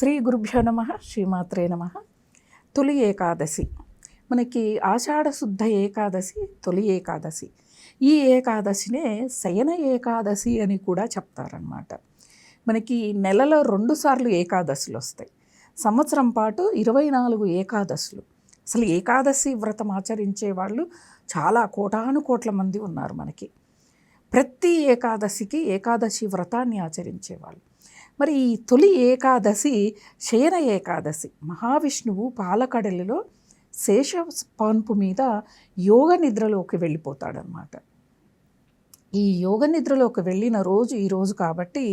శ్రీ గురుభ్యో నమ శ్రీమాత్రే నమ. తొలి ఏకాదశి. మనకి ఆషాఢశుద్ధ ఏకాదశి తొలి ఏకాదశి. ఈ ఏకాదశినే శయన ఏకాదశి అని కూడా చెప్తారనమాట మనకి నెలలో రెండుసార్లు ఏకాదశులు వస్తాయి. సంవత్సరం పాటు ఇరవై నాలుగు ఏకాదశులు. అసలు ఏకాదశి వ్రతం ఆచరించే వాళ్ళు చాలా కోటాను కోట్ల మంది ఉన్నారు మనకి. ప్రతి ఏకాదశికి ఏకాదశి వ్రతాన్ని ఆచరించేవాళ్ళు. మరి ఈ తొలి ఏకాదశి శయన ఏకాదశి. మహావిష్ణువు పాలకడలిలో శేష పాన్పు మీద యోగ నిద్రలోకి వెళ్ళిపోతాడనమాట ఈ యోగ నిద్రలోకి వెళ్ళిన రోజు ఈరోజు కాబట్టి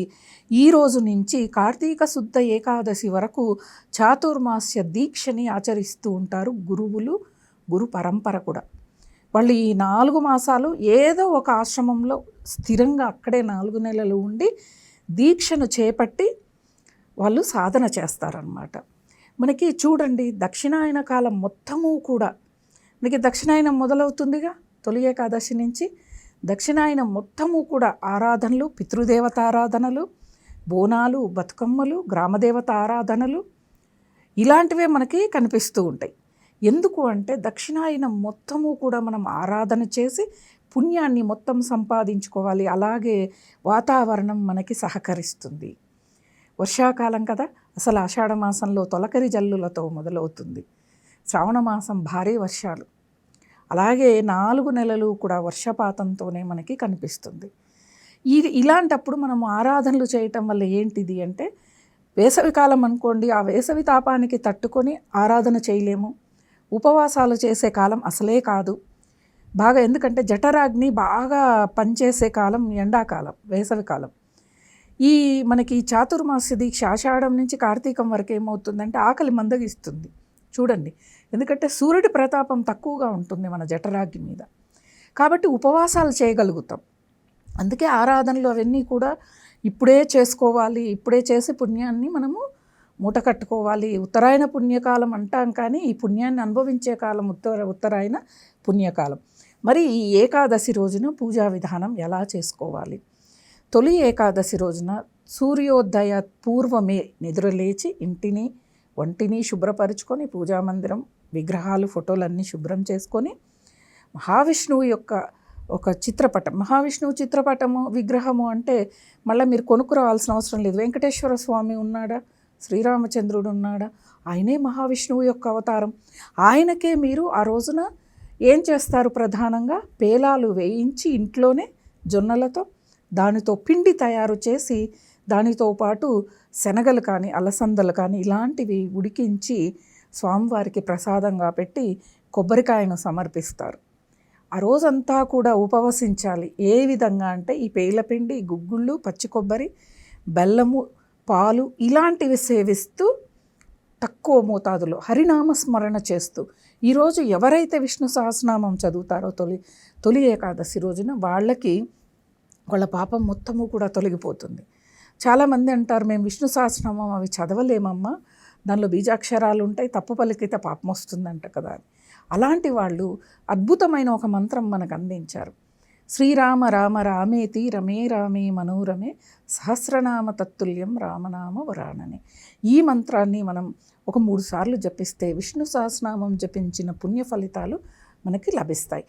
ఈ రోజు నుంచి కార్తీక శుద్ధ ఏకాదశి వరకు చాతుర్మాస్య దీక్షని ఆచరిస్తూ ఉంటారు గురువులు గురు పరంపర కూడా. వాళ్ళు ఈ నాలుగు మాసాలు ఏదో ఒక ఆశ్రమంలో స్థిరంగా అక్కడే నాలుగు నెలలు ఉండి దీక్షను చేపట్టి వాళ్ళు సాధన చేస్తారనమాట మనకి చూడండి దక్షిణాయన కాలం మొత్తము కూడా మనకి దక్షిణాయనం మొదలవుతుందిగా తొలి ఏకాదశి నుంచి దక్షిణాయనం మొత్తము కూడా ఆరాధనలు పితృదేవత ఆరాధనలు బోనాలు బతుకమ్మలు గ్రామదేవత ఆరాధనలు ఇలాంటివే మనకి కనిపిస్తూ ఉంటాయి. ఎందుకు అంటే దక్షిణాయనం మొత్తము కూడా మనం ఆరాధన చేసి పుణ్యాన్ని మొత్తం సంపాదించుకోవాలి. అలాగే వాతావరణం మనకి సహకరిస్తుంది. వర్షాకాలం కదా అసలు ఆషాఢ మాసంలో తొలకరి జల్లులతో మొదలవుతుంది. శ్రావణ మాసం భారీ వర్షాలు. అలాగే నాలుగు నెలలు కూడా వర్షపాతంతోనే మనకి కనిపిస్తుంది. ఈ ఇలాంటప్పుడు మనం ఆరాధనలు చేయటం వల్ల ఏంటిది అంటే వేసవికాలం అనుకోండి ఆ వేసవి తాపానికి తట్టుకొని ఆరాధన చేయలేము. ఉపవాసాలు చేసే కాలం అసలే కాదు. బాగా ఎందుకంటే జఠరాగ్ని బాగా పనిచేసే కాలం ఎండాకాలం వేసవికాలం ఈ మనకి చాతుర్మాస దీక్ష ఆషాఢం నుంచి కార్తీకం వరకు ఏమవుతుందంటే ఆకలి మందగిస్తుంది. చూడండి. ఎందుకంటే సూర్యుడి ప్రతాపం తక్కువగా ఉంటుంది మన జఠరాగ్ని మీద. కాబట్టి ఉపవాసాలు చేయగలుగుతాం. అందుకే ఆరాధనలు అవన్నీ కూడా ఇప్పుడే చేసుకోవాలి ఇప్పుడే చేసి పుణ్యాన్ని మనము మూట కట్టుకోవాలి. ఉత్తరాయణ పుణ్యకాలం అంటాం కానీ ఈ పుణ్యాన్ని అనుభవించే కాలం ఉత్తర ఉత్తరాయణ పుణ్యకాలం. మరి ఈ ఏకాదశి రోజున పూజా విధానం ఎలా చేసుకోవాలి? తొలి ఏకాదశి రోజున సూర్యోదయ పూర్వమే నిద్రలేచి ఇంటిని వంటిని శుభ్రపరుచుకొని పూజామందిరం విగ్రహాలు ఫోటోలన్నీ శుభ్రం చేసుకొని మహావిష్ణువు యొక్క ఒక చిత్రపటం మహావిష్ణువు చిత్రపటము విగ్రహము అంటే మళ్ళీ మీరు కొనుక్కురావాల్సిన అవసరం లేదు. వెంకటేశ్వర స్వామి ఉన్నాడా? శ్రీరామచంద్రుడు ఉన్నాడా? ఆయనే మహావిష్ణువు యొక్క అవతారం. ఆయనకే మీరు ఆ రోజున ఏం చేస్తారు ప్రధానంగా? పేలాలు వేయించి ఇంట్లోనే జొన్నలతో దానితో పిండి తయారు చేసి దానితో పాటు శనగలు కానీ అలసందలు కానీ ఇలాంటివి ఉడికించి స్వామివారికి ప్రసాదంగా పెట్టి కొబ్బరికాయను సమర్పిస్తారు. ఆ రోజంతా కూడా ఉపవసించాలి. ఏ విధంగా అంటే ఈ పేలపిండి గుగ్గుళ్ళు పచ్చి కొబ్బరి బెల్లము పాలు ఇలాంటివి సేవిస్తూ తక్కువ మోతాదులో హరినామ స్మరణ చేస్తూ ఈరోజు ఎవరైతే విష్ణు సహస్రనామం చదువుతారో తొలి తొలి ఏకాదశి రోజున వాళ్ళకి వాళ్ళ పాపం మొత్తము కూడా తొలగిపోతుంది. చాలామంది అంటారు మేము విష్ణు సహస్రనామం అవి చదవలేమమ్మా. దానిలో బీజాక్షరాలు ఉంటాయి తప్పు పలికితే పాపం వస్తుందంట కదా అని. అలాంటి వాళ్ళు అద్భుతమైన ఒక మంత్రం మనకు అందించారు. శ్రీరామ రామ రామేతి రమే రామే మనోరమే సహస్రనామ తత్తుల్యం రామనామ వరాణనే ఈ మంత్రాన్ని మనం ఒక మూడు సార్లు జపిస్తే విష్ణు సహస్రనామం జపించిన పుణ్య ఫలితాలు మనకి లభిస్తాయి.